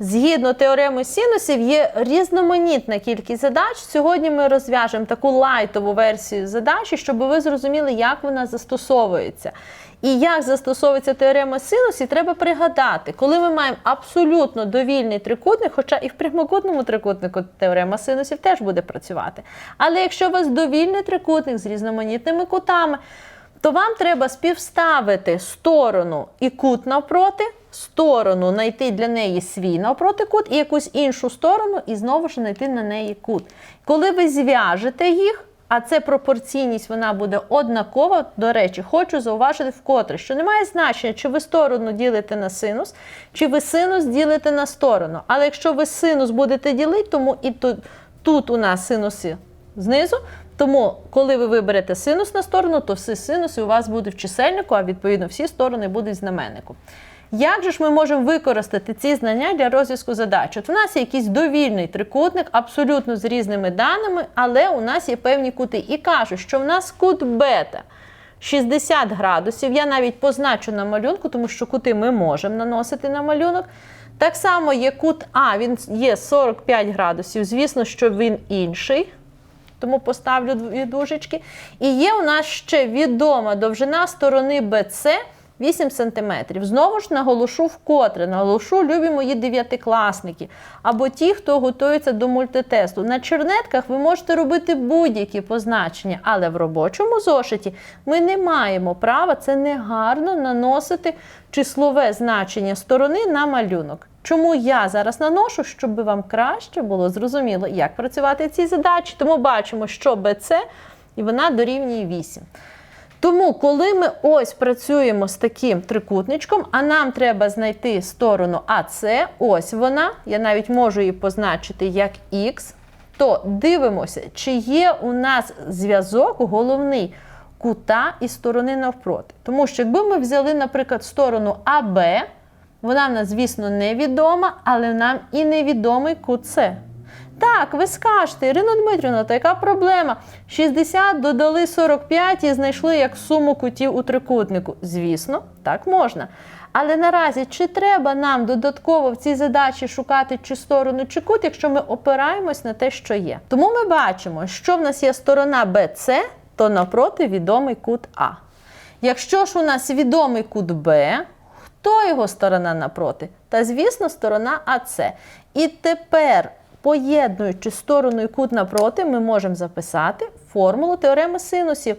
Згідно теореми синусів, є різноманітна кількість задач. Сьогодні ми розв'яжемо таку лайтову версію задачі, щоб ви зрозуміли, як вона застосовується. І як застосовується теорема синусів, треба пригадати, коли ми маємо абсолютно довільний трикутник, хоча і в прямокутному трикутнику теорема синусів теж буде працювати. Але якщо у вас довільний трикутник з різноманітними кутами, то вам треба співставити сторону і кут навпроти, сторону знайти для неї свій навпроти кут і якусь іншу сторону, і знову ж знайти на неї кут. Коли ви зв'яжете їх, а це пропорційність вона буде однакова. До речі, хочу зауважити вкотре, що немає значення, чи ви сторону ділите на синус, чи ви синус ділите на сторону. Але якщо ви синус будете ділити, тому і тут, тут у нас синуси знизу. Тому, коли ви виберете синус на сторону, то всі синуси у вас будуть в чисельнику, а відповідно всі сторони будуть в знаменнику. Як же ж ми можемо використати ці знання для розв'язку задач? От у нас є якийсь довільний трикутник, абсолютно з різними даними, але у нас є певні кути. І кажуть, що в нас кут бета 60 градусів. Я навіть позначу на малюнку, тому що кути ми можемо наносити на малюнок. Так само є кут А, він є 45 градусів. Звісно, що він інший. Тому поставлю дві дужечки. І є у нас ще відома довжина сторони BC 8 см. Знову ж наголошу вкотре, наголошу, любі мої дев'ятикласники, або ті, хто готується до мультитесту. На чернетках ви можете робити будь-які позначення, але в робочому зошиті ми не маємо права, це негарно наносити числове значення сторони на малюнок. Чому я зараз наношу, щоб вам краще було зрозуміло, як працювати ці задачі. Тому бачимо, що BC, і вона дорівнює 8. Тому, коли ми ось працюємо з таким трикутничком, а нам треба знайти сторону АС, ось вона, я навіть можу її позначити як Х, то дивимося, чи є у нас зв'язок головний кута і сторони навпроти. Тому що якби ми взяли, наприклад, сторону АБ, вона в нас, звісно, невідома, але нам і невідомий кут С. Так, ви скажете, Ірина Дмитрівна, то яка проблема? 60 додали 45 і знайшли як суму кутів у трикутнику. Звісно, так можна. Але наразі чи треба нам додатково в цій задачі шукати чи сторону, чи кут, якщо ми опираємось на те, що є? Тому ми бачимо, що в нас є сторона BC, то навпроти відомий кут А. Якщо ж у нас відомий кут Б, хто його сторона напроти? Та, звісно, сторона АС. І тепер, поєднуючи сторону і кут напроти, ми можемо записати формулу теореми синусів.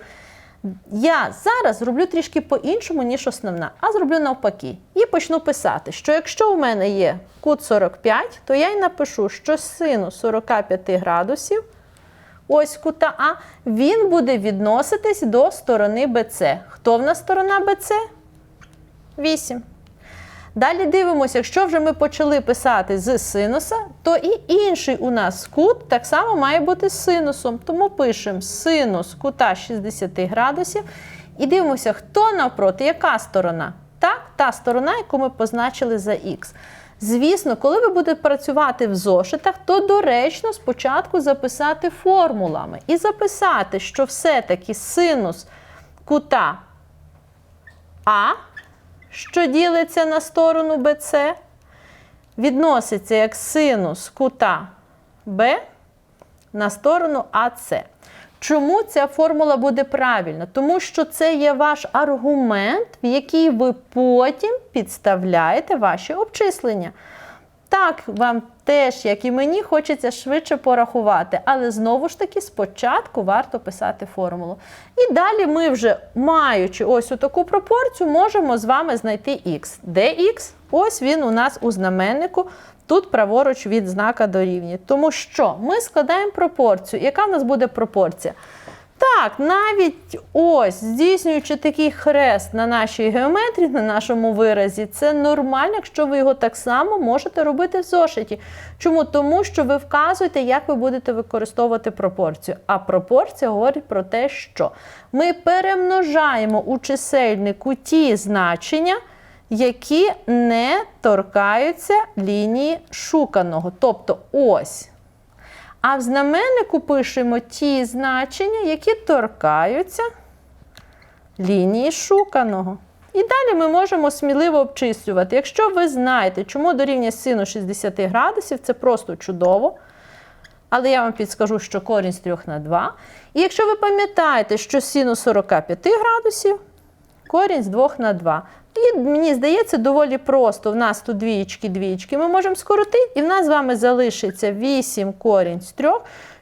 Я зараз зроблю трішки по-іншому, ніж основна, а зроблю навпаки. І почну писати, що якщо у мене є кут 45, то я й напишу, що синус 45 градусів, ось кута А, він буде відноситись до сторони BC. Хто в нас сторона BC? 8. Далі дивимося, якщо вже ми почали писати з синуса, то і інший у нас кут так само має бути з синусом. Тому пишемо синус кута 60 градусів і дивимося, хто навпроти, яка сторона. Так, та сторона, яку ми позначили за х. Звісно, коли ви будете працювати в зошитах, то доречно спочатку записати формулами і записати, що все-таки синус кута А що ділиться на сторону BC, відноситься як синус кута B на сторону АС. Чому ця формула буде правильна? Тому що це є ваш аргумент, в який ви потім підставляєте ваші обчислення. Так, вам теж, як і мені, хочеться швидше порахувати, але знову ж таки спочатку варто писати формулу. І далі ми вже, маючи ось таку пропорцію, можемо з вами знайти х. Де х? Ось він у нас у знаменнику, тут праворуч від знака дорівнює. Тому що ми складаємо пропорцію. Яка в нас буде пропорція? Так, навіть ось здійснюючи такий хрест на нашій геометрії, на нашому виразі, це нормально, якщо ви його так само можете робити в зошиті. Чому? Тому що ви вказуєте, як ви будете використовувати пропорцію. А пропорція говорить про те, що ми перемножаємо у чисельнику ті значення, які не торкаються лінії шуканого. Тобто ось. А в знаменнику пишемо ті значення, які торкаються лінії шуканого. І далі ми можемо сміливо обчислювати. Якщо ви знаєте, чому дорівнює сину 60 градусів, це просто чудово. Але я вам підскажу, що корінь з 3 на 2. І якщо ви пам'ятаєте, що синус 45 градусів, корінь з 2 на 2. І мені здається, доволі просто. В нас тут двієчки. Ми можемо скоротити, і в нас з вами залишиться 8 корінь з 3,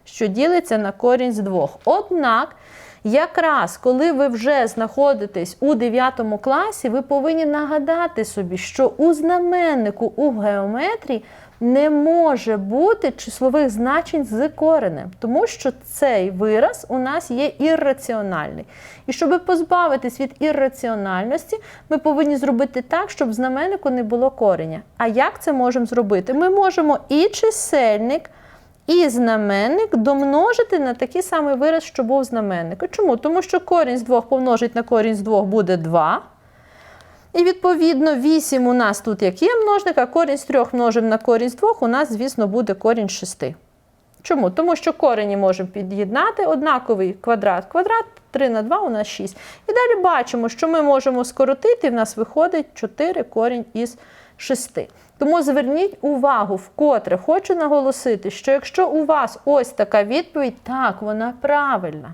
що ділиться на корінь з 2. Однак, якраз коли ви вже знаходитесь у 9 класі, ви повинні нагадати собі, що у знаменнику у геометрії не може бути числових значень з коренем, тому що цей вираз у нас є ірраціональний. І щоб позбавитись від ірраціональності, ми повинні зробити так, щоб знаменнику не було кореня. А як це можемо зробити? Ми можемо і чисельник, і знаменник домножити на такий самий вираз, що був знаменник. Чому? Тому що корінь з 2 помножить на корінь з 2 буде 2. І відповідно 8 у нас тут як є множник, а корінь з 3 множимо на корінь з 2, у нас, звісно, буде корінь з 6. Чому? Тому що корені можемо під'єднати однаковий квадрат, квадрат 3 на 2 у нас 6. І далі бачимо, що ми можемо скоротити, і в нас виходить 4 корінь із 6. Тому зверніть увагу, вкотре хочу наголосити, що якщо у вас ось така відповідь, так, вона правильна.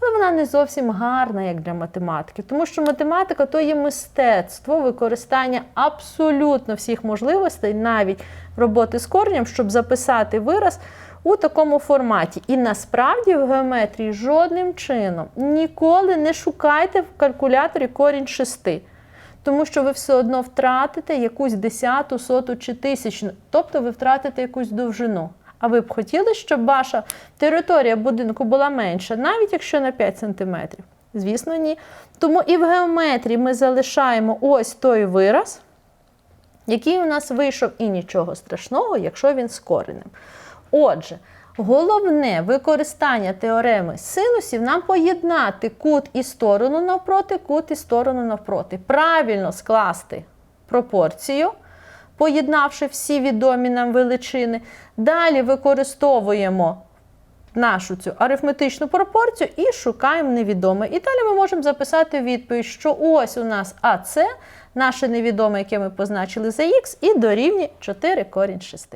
Але вона не зовсім гарна, як для математики, тому що математика то є мистецтво використання абсолютно всіх можливостей, навіть роботи з коренем, щоб записати вираз у такому форматі. І насправді в геометрії жодним чином ніколи не шукайте в калькуляторі корінь 6. Тому що ви все одно втратите якусь десяту, соту чи тисячну, тобто ви втратите якусь довжину. А ви б хотіли, щоб ваша територія будинку була менша, навіть якщо на 5 см? Звісно, ні. Тому і в геометрії ми залишаємо ось той вираз, який у нас вийшов, і нічого страшного, якщо він з коренем. Отже, головне використання теореми синусів нам поєднати кут і сторону навпроти, кут і сторону навпроти. Правильно скласти пропорцію поєднавши всі відомі нам величини. Далі використовуємо нашу цю арифметичну пропорцію і шукаємо невідоме. І далі ми можемо записати відповідь, що ось у нас АЦ, наше невідоме, яке ми позначили за х, і дорівнює 4 корінь 6.